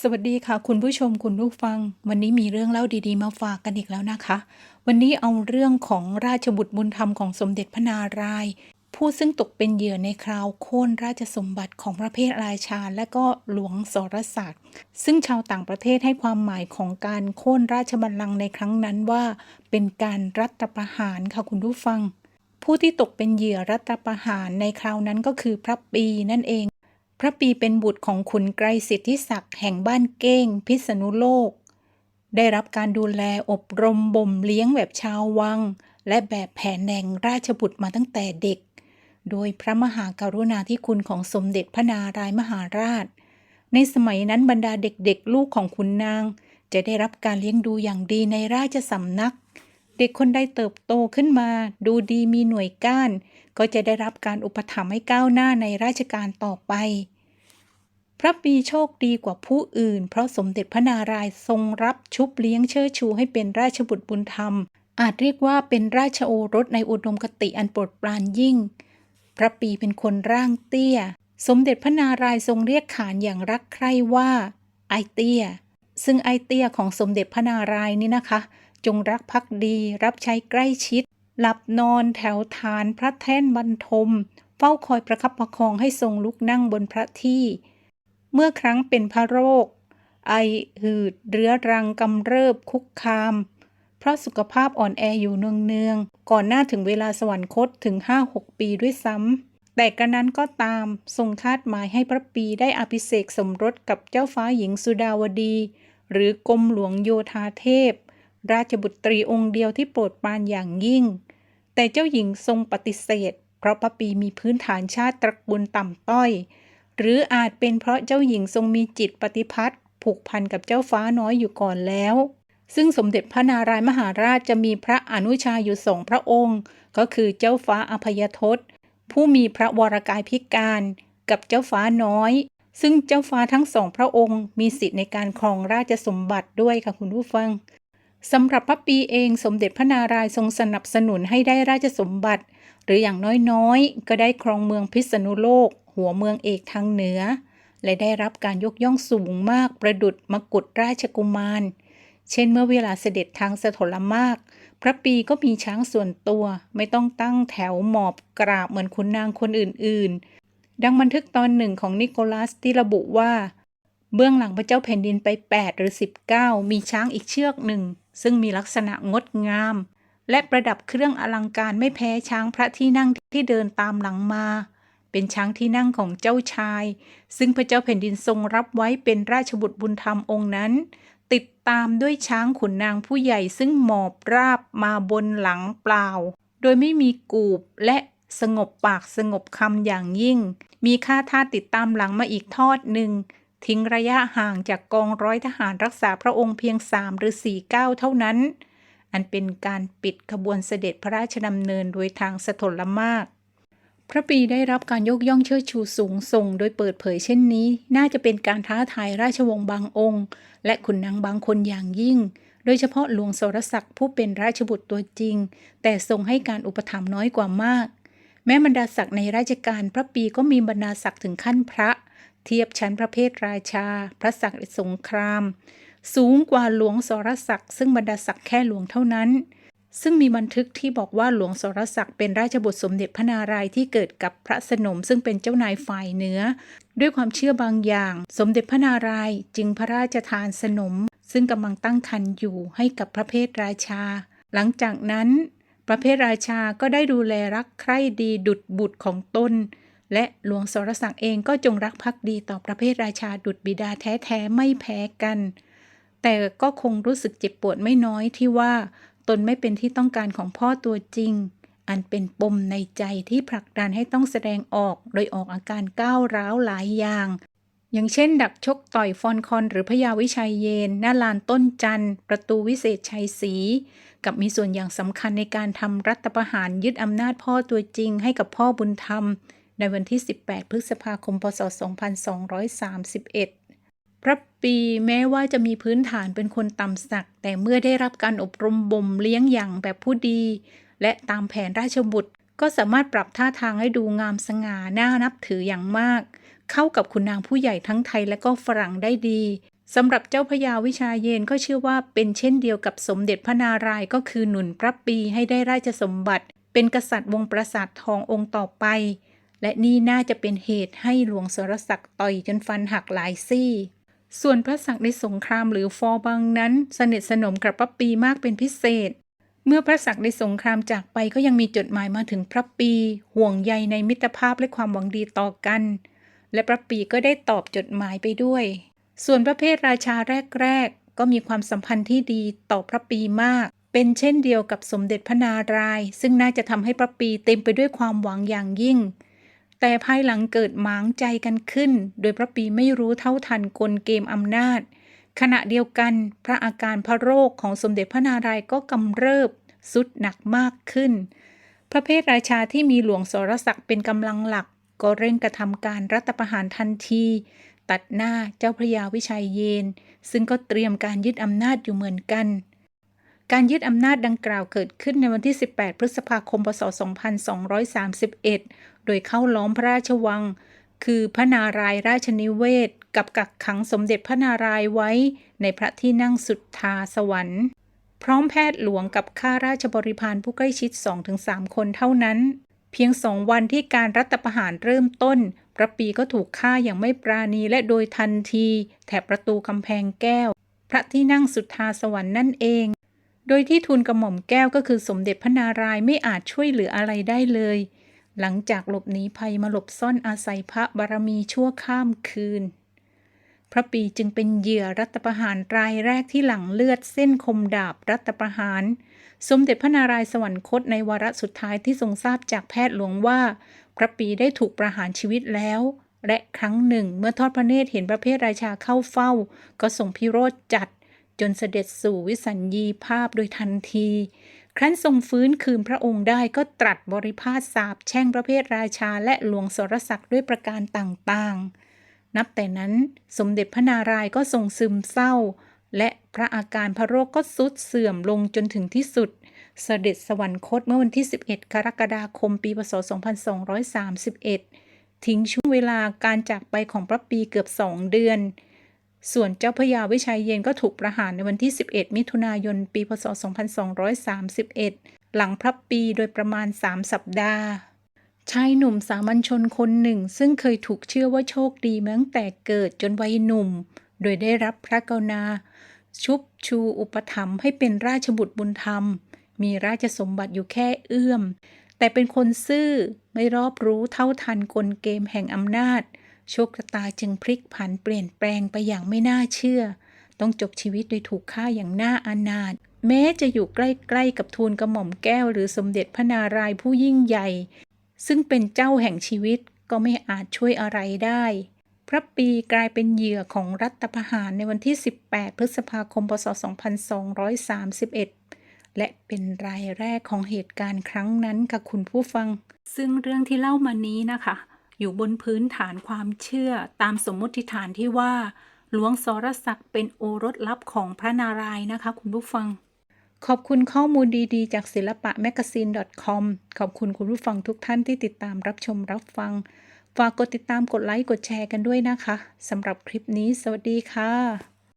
สวัสดีค่ะ คุณผู้ชมคุณผู้ฟัง วันนี้มีเรื่องเล่าดีๆ มาฝากกันอีกแล้วนะคะ วันนี้เอาเรื่องของราชบุตรบุญธรรมของสมเด็จพระนารายณ์ผู้ซึ่งตกเป็นเหยื่อในคราวโค่นราชสมบัติของพระเพทราชา และก็หลวงสรศักดิ์ซึ่งชาวต่างประเทศให้ความหมายของการโค่นราชบัลลังก์ในครั้งนั้นว่า เป็นการรัฐประหารค่ะคุณผู้ฟัง ผู้ที่ตกเป็นเหยื่อรัฐประหารในคราวนั้นก็คือพระปีนั่นเอง พระปีเป็นบุตรของขุนไกรสิทธิศักดิ์แห่งบ้านเก้ง พิษณุโลก ได้รับการดูแลอบรมบ่มเลี้ยงแบบชาววัง และแบบแผนแห่งราชบุตรมาตั้งแต่เด็ก โดยพระมหากรุณาธิคุณของสมเด็จพระนารายมหาราช ในสมัยนั้นบรรดาเด็กๆ ลูกของขุนนาง จะได้รับการเลี้ยงดูอย่างดีในราชสำนัก เด็กคนใดเติบโตขึ้นมา ดูดีมีหน่วยก้าน ก็จะได้รับการอุปถัมภ์ให้ก้าวหน้าในราชการต่อไป พระปีโชคดีกว่าผู้อื่น เพราะสมเด็จพระนารายณ์ทรงรับชุบเลี้ยงเชิดชูให้เป็นราชบุตรบุญธรรม อาจเรียกว่าเป็นราชโอรสในอุดมคติอันโปรดปรานยิ่ง พระปีเป็นคนร่างเตี้ย สมเด็จพระนารายณ์ทรงเรียกขานอย่างรักใคร่ว่าไอเตี้ย ซึ่งไอเตี้ยของสมเด็จพระนารายณ์นี่นะคะ จงรักภักดี รับใช้ใกล้ชิด หลับนอนแถวฐานพระแท่นบรรทม เฝ้าคอยประคับประคองให้ทรงลุกนั่งบนพระที่ เมื่อครั้งเป็นพระโรค ไอหืดเรื้อรังกำเริบคุกคาม เพราะสุขภาพอ่อนแออยู่เนืองๆ ก่อนหน้าถึงเวลาสวรรคตถึง5-6ปีด้วยซ้ำแต่กระนั้นก็ตามทรงคาดหมายให้พระปีได้อภิเษกสมรสกับเจ้าฟ้าหญิงสุดาวดี หรือกรมหลวงโยธาเทพ ราชบุตรีองค์เดียวที่โปรดปรานอย่างยิ่ง แต่เจ้าหญิงทรงปฏิเสธ เพราะพระปีมีพื้นฐานชาติตระกูลต่ำต้อย หรืออาจเป็นเพราะเจ้าหญิงทรงมีจิตปฏิพัทธ์ผูกพันกับเจ้าฟ้าน้อยอยู่ก่อนแล้ว ซึ่งสมเด็จพระนารายมหาราชจะมีพระอนุชาอยู่สองพระองค์ ก็คือเจ้าฟ้าอภัยทศ ผู้มีพระวรกายพิการ กับเจ้าฟ้าน้อย ซึ่งเจ้าฟ้าทั้งสองพระองค์ มีสิทธิ์ในการครองราชสมบัติด้วยค่ะคุณผู้ฟัง สำหรับพระปีเองสมเด็จพระนารายณ์ทรงสนับสนุนให้ได้ราชสมบัติ หรืออย่างน้อยๆ ก็ได้ครองเมืองพิษณุโลก หัวเมืองเอกทางเหนือ และได้รับการยกย่องสูงมากประดุดมกุฎราชกุมาร เช่นเมื่อเวลาเสด็จทางสถลมาก พระปีก็มีช้างส่วนตัว ไม่ต้องตั้งแถวหมอบกราบเหมือนคุณนางคนอื่นๆ ดังบันทึกตอนหนึ่งของนิโคลัสที่ระบุว่า เบื้องหลังพระเจ้าแผ่นดินไป 8 หรือ 19 มีช้างอีกเชือกหนึ่ง ซึ่งมีลักษณะงดงาม และประดับเครื่องอลังการไม่แพ้ช้างพระที่นั่งที่เดินตามหลังมา เป็นช้างที่นั่งของเจ้าชาย ซึ่งพระเจ้าแผ่นดินทรงรับไว้เป็นราชบุตรบุญธรรมองค์นั้น ติดตามด้วยช้างขุนนางผู้ใหญ่ซึ่งหมอบราบมาบนหลังเปล่า โดยไม่มีกูบและสงบปากสงบคำอย่างยิ่ง มีข้าทาสติดตามหลังมาอีกทอดหนึ่ง ทิ้งระยะห่างจากกองร้อยทหารรักษาพระองค์เพียงสามหรือสี่ก้าวเท่านั้น อันเป็นการปิดขบวนเสด็จพระราชดำเนินโดยทางสถลมาก พระปีได้รับการยกย่องเชิดชูสูงส่ง โดยเปิดเผยเช่นนี้ น่าจะเป็นการท้าทายราชวงศ์บางองค์ และขุนนางบางคนอย่างยิ่ง โดยเฉพาะหลวงสรศักดิ์ผู้เป็นราชบุตรตัวจริง แต่ทรงให้การอุปถัมภ์น้อยกว่ามาก แม้บรรดาศักดิ์ในราชการพระปีก็มีบรรดาศักดิ์ถึงขั้นพระ เทียบชั้นพระเพทราชา พระศักดิ์สงคราม สูงกว่าหลวงสรศักดิ์ซึ่งบรรดาศักดิ์แค่หลวงเท่านั้น ซึ่งมีบันทึกที่บอกว่าหลวงสรศักดิ์เป็นราชบุตรสมเด็จพระนารายณ์ที่เกิดกับพระสนมซึ่งเป็นเจ้านายฝ่ายเหนือ ด้วยความเชื่อบางอย่าง สมเด็จพระนารายณ์จึงพระราชทานสนม ซึ่งกำลังตั้งครรภ์อยู่ให้กับพระเพทราชา หลังจากนั้นพระเพทราชาก็ได้ดูแลรักใคร่ดีดุดบุตรของตน และหลวงสรศักดิ์เองก็จงรักภักดีต่อพระเพทราชาดุดบิดาแท้ๆไม่แพ้กัน แต่ก็คงรู้สึกเจ็บปวดไม่น้อยที่ว่า ตนไม่เป็นที่ต้องการของพ่อตัวจริง อันเป็นปมในใจที่ผลักดันให้ต้องแสดงออก โดยออกอาการก้าวร้าวหลายอย่าง อย่างเช่น ดักชกต่อยฟอนคอน หรือพญาวิชัยเยน หน้าลานต้นจันทร์ประตูวิเศษชัยศรีกับมีส่วนอย่างสำคัญในการทำรัฐประหารยึดอำนาจพ่อตัวจริงให้กับพ่อบุญธรรม ในวันที่ 18 พฤษภาคม พศ 2231 พระปีแม้ว่าจะมีพื้นฐานเป็นคนต่ำสัก แต่เมื่อได้รับการอบรมบ่มเลี้ยงอย่างแบบผู้ดี และตามแผนราชบุตร ก็สามารถปรับท่าทางให้ดูงามสง่าน่านับถืออย่างมาก เข้ากับคุณนางผู้ใหญ่ทั้งไทยและก็ฝรั่งได้ดีสำหรับเจ้าพระยาวิชาเยนก็เชื่อว่าเป็นเช่นเดียวกับสมเด็จพระนารายก็คือหนุนพระปีให้ได้ราชสมบัติ เป็นกษัตริย์วงศ์ปราสาททององค์ต่อไป และนี่น่าจะเป็นเหตุให้หลวงสรศักดิ์ต่อยจนฟันหักหลายซี่ ส่วนพระศักดิ์ในสงครามหรือฟอร์บังนั้นสนิทสนมกับพระปีมากเป็นพิเศษ เมื่อพระศักดิ์ในสงครามจากไปก็ยังมีจดหมายมาถึงพระปี ห่วงใยในมิตรภาพและความหวังดีต่อกัน และพระปีก็ได้ตอบจดหมายไปด้วย ส่วนพระเพทราชาแรกๆ ก็มีความสัมพันธ์ที่ดีต่อพระปีมากเป็นเช่นเดียวกับสมเด็จพระนารายณ์ซึ่งน่าจะทำให้พระปีเต็มไปด้วยความหวังอย่างยิ่ง แต่ภายหลังเกิดหมางใจกันขึ้น โดยพระปีไม่รู้เท่าทันกลเกมอำนาจ ขณะเดียวกันพระอาการพระโรคของสมเด็จพระนารายณ์ก็กำเริบสุดหนักมากขึ้น พระเพทราชาที่มีหลวงสรศักดิ์เป็นกำลังหลัก ก็เร่งกระทำการรัฐประหารทันที ตัดหน้าเจ้าพระยาวิชัยเยน ซึ่งก็เตรียมการยึดอำนาจอยู่เหมือนกันการยึดอำนาจดังกล่าวเกิดขึ้นในวันที่ 18 พฤษภาคม พศ 2231 โดยเข้าล้อมพระราชวัง คือพระนารายณ์ราชนิเวศ กับกักขังสมเด็จพระนารายณ์ไว้ในพระที่นั่งสุดทาสวรรค์ พร้อมแพทย์หลวงกับข้าราชบริพารผู้ใกล้ชิด 2-3 คนเท่านั้น เพียงสองวันที่การรัฐประหารเริ่มต้น พระปีก็ถูกฆ่าอย่างไม่ปราณีและโดยทันทีแถบประตูกำแพงแก้ว พระที่นั่งสุดทาสวรรค์นั่นเองโดยที่ทูลกระหม่อมแก้วก็คือสมเด็จพระนารายณ์ไม่อาจช่วยเหลืออะไรได้เลย หลังจากหลบหนีภัยมาหลบซ่อนอาศัยพระบารมีชั่วข้ามคืน พระปีจึงเป็นเหยื่อรัฐประหารรายแรกที่หลังเลือดเส้นคมดาบรัฐประหาร สมเด็จพระนารายณ์สวรรคตในวาระสุดท้ายที่ทรงทราบจากแพทย์หลวงว่า พระปีได้ถูกประหารชีวิตแล้ว และครั้งหนึ่ง เมื่อทอดพระเนตรเห็นพระเพทราชาเข้าเฝ้า ก็ทรงพิโรธจัดจนเสด็จสู่วิสัญญีภาพโดยทันที ครั้นทรงฟื้นคืนพระองค์ได้ก็ตรัสบริพาทสาบแช่งพระเพทราชาและหลวงสรศักดิ์ด้วยประการต่างๆ นับแต่นั้นสมเด็จพระนารายณ์ก็ทรงซึมเศร้า และพระอาการพระโรคก็ทรุดเสื่อมลงจนถึงที่สุด เสด็จสวรรคตเมื่อวันที่ 11 กรกฎาคม ปีพศ 2231 ทิ้งช่วงเวลาการจากไปของพระปีเกือบสองเดือน ส่วนเจ้าพระยาวิชัยเย็นก็ถูกประหารในวันที่ 11 มิถุนายน ปี พศ 2231 หลังพระปีโดยประมาณ 3 สัปดาห์ ชายหนุ่มสามัญชนคนหนึ่ง ซึ่งเคยถูกเชื่อว่าโชคดีมาตั้งแต่เกิดจนวัยหนุ่ม โดยได้รับพระกรุณา ชุบชูอุปถัมภ์ให้เป็นราชบุตรบุญธรรม มีราชสมบัติอยู่แค่เอื้อม แต่เป็นคนซื่อไม่รอบรู้เท่าทันกลเกมแห่งอำนาจ โชคชะตาจึงพลิกผันเปลี่ยนแปลงไปอย่างไม่น่าเชื่อ ต้องจบชีวิตโดยถูกฆ่าอย่างน่าอานาถแม้จะอยู่ใกล้ๆกับทูลกระหม่อมแก้ว หรือสมเด็จพระนารายผู้ยิ่งใหญ่ ซึ่งเป็นเจ้าแห่งชีวิตก็ไม่อาจช่วยอะไรได้ พระปีกลายเป็นเหยื่อของรัฐประหารในวันที่ 18 พฤษภาคม พศ 2231 และเป็นรายแรกของเหตุการณ์ครั้งนั้นค่ะคุณผู้ฟัง ซึ่งเรื่องที่เล่ามานี้นะคะ อยู่บนพื้นฐานความเชื่อตามสมมติฐานที่ว่า หลวงสรศักดิ์เป็นโอรสลับของพระนารายณ์นะคะ คุณผู้ฟัง ขอบคุณข้อมูลดีๆ จากศิลปะแมกซีน .com ขอบคุณคุณผู้ฟังทุกท่านที่ติดตามรับชมรับฟัง ฝากกดติดตามกดไลค์กดแชร์กันด้วยนะคะสำหรับคลิปนี้ สวัสดีค่ะ